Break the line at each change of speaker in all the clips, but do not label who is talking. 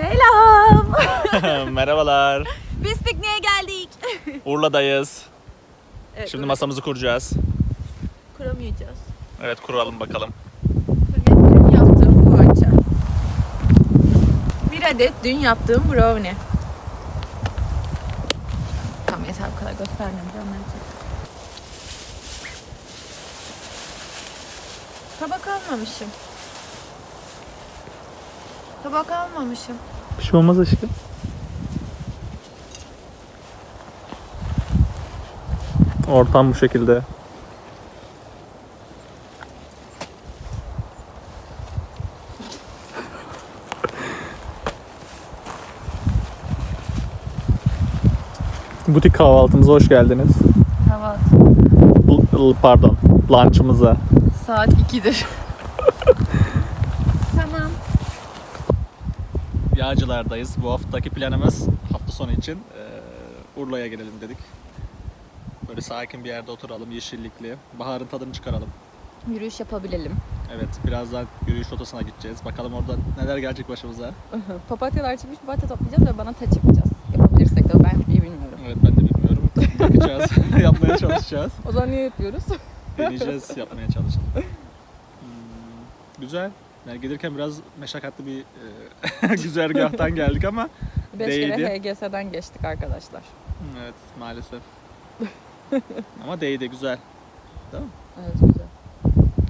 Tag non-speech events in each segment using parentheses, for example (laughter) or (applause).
Selam. (laughs)
Merhabalar.
Biz pikniğe geldik.
Urla'dayız.
Evet,
Şimdi
burası
masamızı kuracağız.
kuramayacağız.
Evet kuralım bakalım.
Dün yaptığım poğaça. Bir adet dün yaptığım brownie. Tamam yeter bu kadar göstermeyeceğim. Tabak almamışım. Tabak almamışım.
Bir şey olmaz aşkım. Ortam bu şekilde. Butik kahvaltımıza hoş geldiniz.
Kahvaltı.
L- Pardon, lunch'ımıza.
Saat 2'dir. tamam.
Yağcılardayız. Bu haftaki planımız hafta sonu için eee, Urla'ya gelelim dedik. Böyle sakin bir yerde oturalım, yeşillikli. Baharın tadını çıkaralım.
Yürüyüş yapabilelim.
Evet, birazdan yürüyüş rotasına gideceğiz. Bakalım orada neler gelecek başımıza.
Papatyalar çıkmış papatya toplayacağız ve bana taç yapacağız. Yapabilirsek de ben iyi bilmiyorum.
Evet, ben de bilmiyorum. (laughs) Bakacağız, (laughs) yapmaya çalışacağız.
O zaman niye yapıyoruz?
Deneyeceğiz, yapmaya çalışalım. (laughs) Hmm, güzel. Yani gelirken biraz meşakkatli bir eee, (laughs) güzergahtan geldik ama (laughs)
5
Değdi.
kere HGS'den geçtik arkadaşlar.
evet maalesef. (laughs) ama değdi, güzel. Değil mi?
Evet güzel.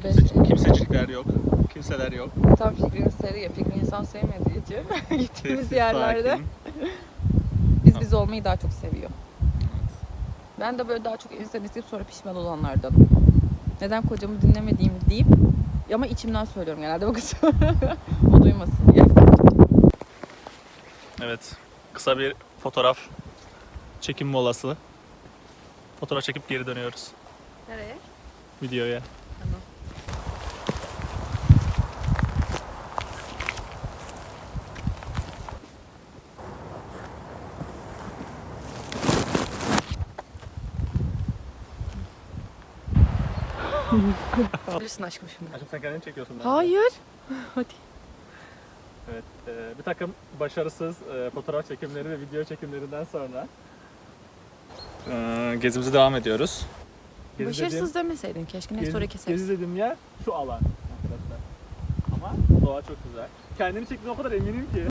Beş
Kimse- kimsecikler yok. Kimseler yok.
Tam Fikri'nin seviyor. Fikri insan sevmediği için gittiğimiz
Sessiz,
yerlerde
sakin.
biz biz olmayı daha çok seviyor. Ben de böyle daha çok insan isteyip sonra pişman olanlardan. Neden kocamı dinlemediğimi deyip ama içimden söylüyorum genelde bu kız. (laughs) o duymasın diye.
Evet. Kısa bir fotoğraf çekim molası. Fotoğraf çekip geri dönüyoruz
Nereye?
videoya.
Tamam. Bilirsin aşkım şimdi.
Aşkım sen kendini çekiyorsun. bence.
Hayır. (laughs) Hadi.
Evet. e, bir takım başarısız e, fotoğraf çekimleri ve video çekimlerinden sonra e, gezimize devam ediyoruz. Gezi
Başarısız demeseydin keşke. Neyse sonra
Gezi,
keseriz.
gezi dediğim yer şu alan arkadaşlar. Ama doğa çok güzel. Kendini çektiğine o kadar eminim ki.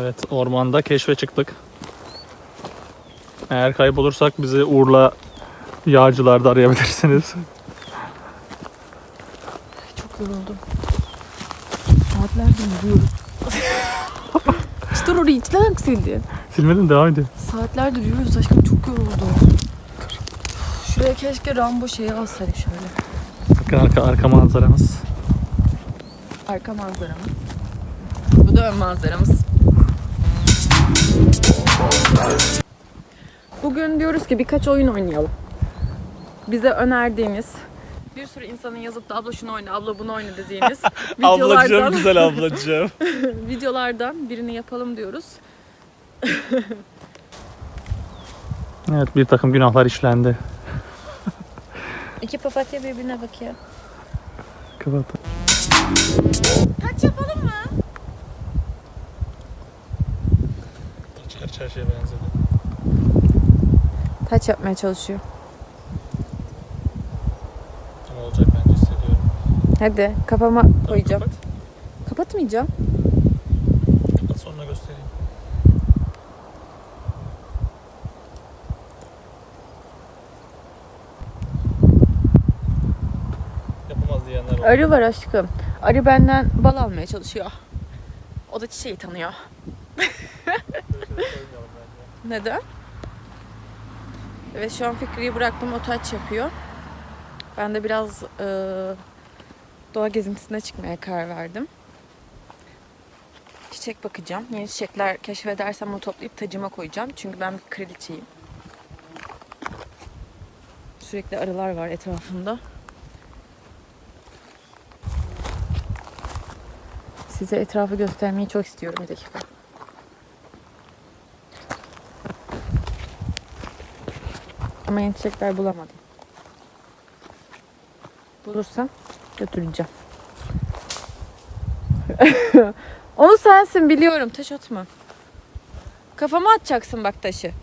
Evet ormanda keşfe çıktık. Eğer kaybolursak bizi Urla yağcılarda arayabilirsiniz.
Yoruldum. Saatlerdir yürüyoruz. (laughs) işte orayı içten sildi.
Silmedim devam ediyor.
Saatlerdir yürüyoruz aşkım çok yoruldum. Şuraya keşke Rambo şeyi alsaydık şöyle.
Bakın arka, arka manzaramız.
Arka manzaramız. Bu da ön manzaramız. Bugün diyoruz ki birkaç oyun oynayalım. Bize önerdiğiniz bir sürü insanın yazıp da abla şunu oyna, abla bunu oyna dediğiniz (laughs) videolardan,
güzel ablacığım. (laughs)
videolardan birini yapalım diyoruz. (laughs)
evet bir takım günahlar işlendi.
İki papatya birbirine bakıyor.
Kapat.
Kaç yapalım mı?
Çıkar çarşıya benzedi.
Taç yapmaya çalışıyor.
Ama olacak bence hissediyorum.
Hadi kafama koyacağım.
Kapat.
Kapatmayacağım.
Kapat sonra göstereyim. Yapamaz diyenler var.
Arı var aşkım. Arı benden bal almaya çalışıyor. O da çiçeği tanıyor. (laughs) Neden? Evet şu an Fikri'yi bıraktım. O taç yapıyor. Ben de biraz e, doğa gezintisine çıkmaya karar verdim. Çiçek bakacağım. Yeni çiçekler keşfedersem onu toplayıp tacıma koyacağım. Çünkü ben bir kraliçeyim. Sürekli arılar var etrafımda. Size etrafı göstermeyi çok istiyorum bir dakika. Ama yeni çiçekler bulamadım. Bulursam götüreceğim. (laughs) Onu sensin biliyorum. Taş atma. Kafama atacaksın bak taşı. (laughs)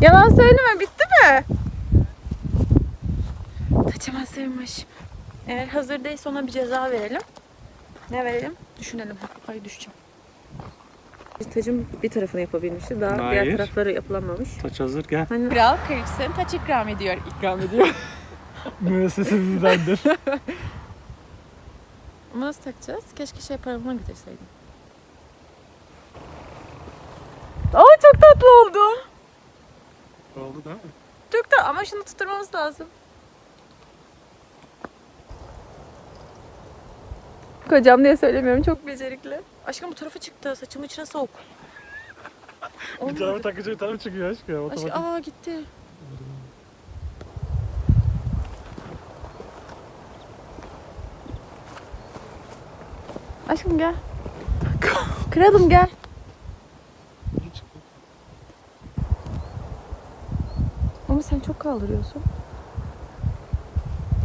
Yalan söyleme bitti mi? Taçım hazırmış. Eğer hazır değilse ona bir ceza verelim. Ne verelim? Düşünelim. Ay düşeceğim. Tacım bir tarafını yapabilmişti. Daha diğer
Hayır.
tarafları yapılamamış.
Taç hazır gel.
Hani... Kral kraliçesine taç ikram ediyor. İkram ediyor. (laughs)
Müessesemizdendir.
Ama nasıl takacağız? Keşke şey paramına getirseydim. Aa çok tatlı oldu.
Oldu değil mi?
Çok da ama şunu tutturmamız lazım. Kocam diye söylemiyorum çok becerikli. Aşkım bu tarafa çıktı saçımın içine sok.
Bir tarafa takıcı bir tarafa çıkıyor aşkım.
Aşkım aa gitti. Aşkım gel. Kralım gel. Ama sen çok kaldırıyorsun.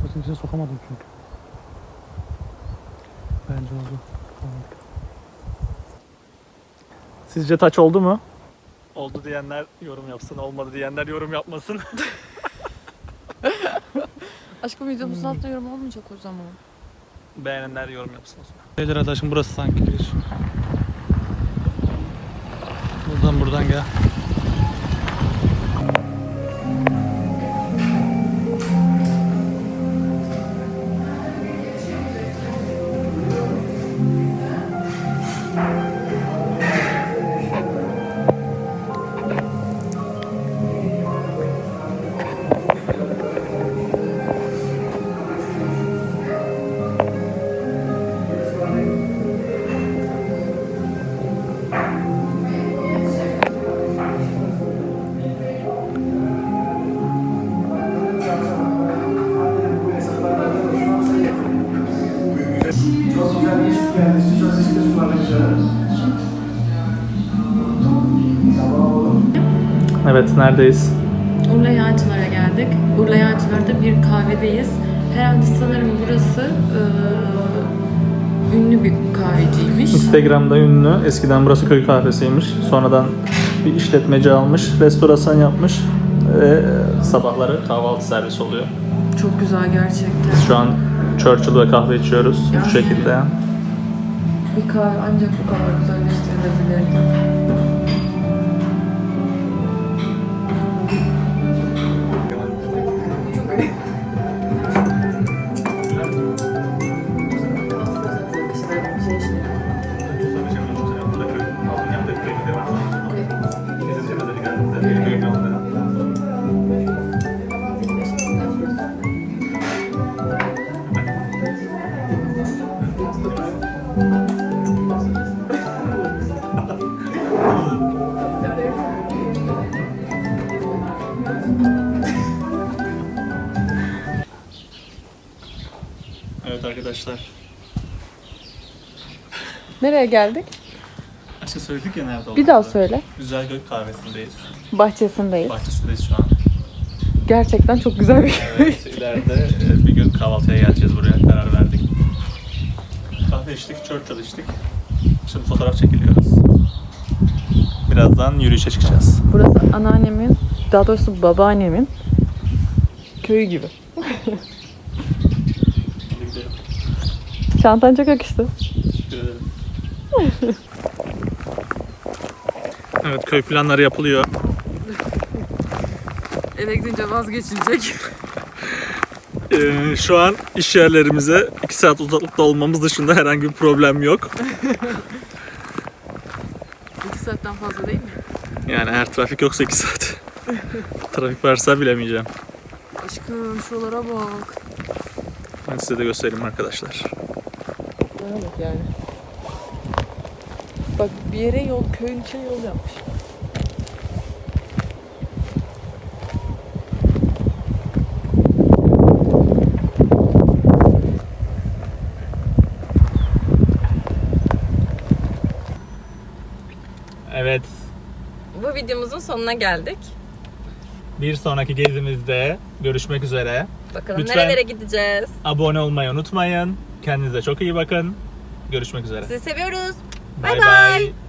Taşın içine sokamadım çünkü. Bence oldu.
Sizce taç oldu mu? Oldu diyenler yorum yapsın, olmadı diyenler yorum yapmasın. (laughs) (laughs)
Aşkım videomuzun altında yorum olmayacak o zaman.
Beğenenler yorum yapsın o zaman.
Hadi aşkım burası sanki giriş. Buradan buradan gel.
Evet, neredeyiz?
Urla Yağcılar'a geldik. Urla Yağcılar'da bir kahvedeyiz. Herhalde sanırım burası eee, ünlü bir kahveciymiş.
Instagram'da ünlü. Eskiden burası köy kahvesiymiş. Sonradan bir işletmeci almış, restorasyon yapmış. Ve sabahları kahvaltı servisi oluyor.
Çok güzel gerçekten.
Biz şu an Churchill ve kahve içiyoruz bu şekilde.
Bir kahve ancak bu kadar güzelleştirilebilir. Nereye geldik?
Aşkı söyledik ya nerede
Bir daha söyle.
Güzel Gök kahvesindeyiz.
Bahçesindeyiz.
Bahçesindeyiz şu an.
Gerçekten çok güzel bir
Evet, (laughs) ileride e, bir gün kahvaltıya geleceğiz buraya karar verdik. Kahve içtik, Churchill içtik. Şimdi fotoğraf çekiliyoruz. Birazdan yürüyüşe çıkacağız.
Burası anneannemin, daha doğrusu babaannemin köyü gibi. Çantan çok yakıştı.
Teşekkür ederim. Evet köy planları yapılıyor.
Eve gidince vazgeçilecek. (laughs)
Ee, şu an iş yerlerimize 2 saat uzaklıkta olmamız dışında herhangi bir problem yok.
İki saatten fazla değil mi?
Yani eğer trafik yoksa 2 saat. (laughs) trafik varsa bilemeyeceğim.
Aşkım şuralara bak.
Ben size de göstereyim arkadaşlar.
Bana bak yani. Bak bir yere yol, köyün içine yol yapmış.
Evet.
Bu videomuzun sonuna geldik.
Bir sonraki gezimizde görüşmek üzere.
Bakalım
Lütfen.
nerelere gideceğiz.
Abone olmayı unutmayın. Kendinize çok iyi bakın. Görüşmek üzere.
Sizi seviyoruz. Bye-bye.
bye.